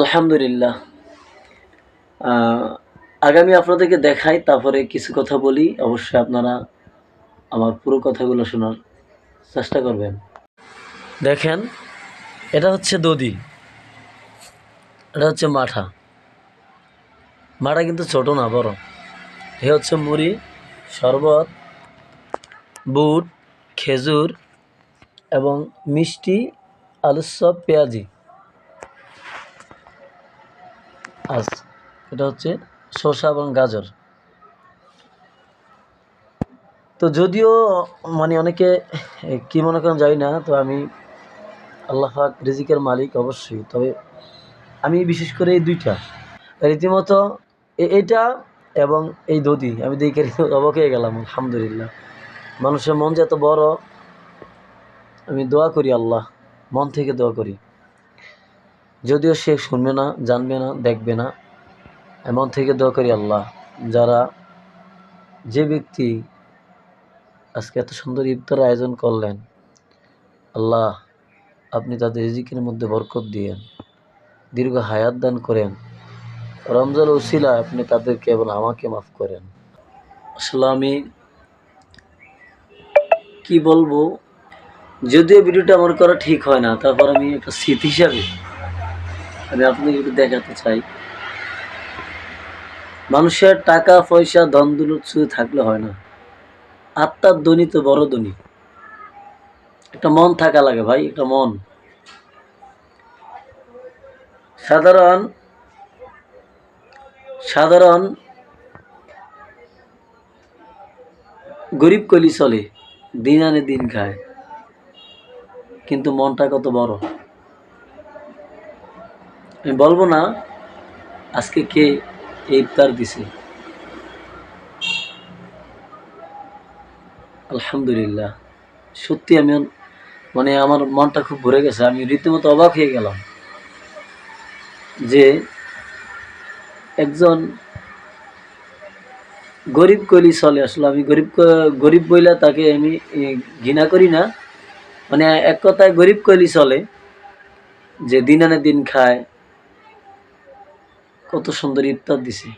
আলহামদুলিল্লাহ। আগামী আপনাদেরকে দেখাই, তারপরে কিছু কথা বলি। অবশ্যই আপনারা আমার পুরো কথাগুলো শোনার চেষ্টা করবেন। দেখেন, এটা হচ্ছে দদি এটা হচ্ছে মাঠা। মাঠা কিন্তু ছোট না, বড়। এ হচ্ছে মুড়ি, শরবত, বুট, খেজুর এবং মিষ্টি, আলুর চপ পেঁয়াজি। আজ। এটা হচ্ছে শসা এবং গাজর। তো যদিও মানে অনেকে কি মনে করেন যাই না, তো আমি আল্লাহ রিজিকের মালিক অবশ্যই, তবে আমি বিশেষ করে এই দুইটা। রীতিমতো এটা এবং এই দধি, আমি দেখে অবাক হয়ে গেলাম, আলহামদুলিল্লাহ। মানুষের মন যে এত বড়, আমি দোয়া করি আল্লাহ, মন থেকে দোয়া করি। যদিও সে শুনবে না, জানবে না, দেখবে না, এমন থেকে দোয়া করি আল্লাহ, যারা যে ব্যক্তি আজকে এত সুন্দর ইফতার আয়োজন করলেন, আল্লাহ আপনি তাদের রিজিকের মধ্যে বরকত দিয়েন, দীর্ঘ হায়াত দান করেন রমজান উসিলা আপনি তাদেরকে এবং আমাকে মাফ করেন। আসলে আমি কি বলব, যদিও ভিডিওটা আমার করা ঠিক হয় না, তারপর আমি একটা স্মৃতি হিসাবে আমি আপনাকে একটু দেখাতে চাই। মানুষের টাকা, পয়সা, ধন, দৌলত শুধু থাকলে হয় না। আত্মার ধনী তো বড় ধনী একটা মন থাকা লাগে ভাই, একটা মন। সাধারণ সাধারণ গরিব কলি চলে, দিন আনে দিন খায়। কিন্তু মনটা কত বড়? আমি বলব না, আজকে কে এই ইফতার দিছে? আলহামদুলিল্লাহ। সত্যি আমি মানে আমার মনটা খুব ভরে গেছে, আমি রীতিমতো অবাক হয়ে গেলাম যে একজন গরিব কলি চলে আসলে। আমি গরিব গরিব বইলা তাকে আমি ঘৃণা করি না। মানে এক কথায় গরিব কলি চলে যে দিন আনে দিন খায় কত সুন্দর ইফতার দিছে।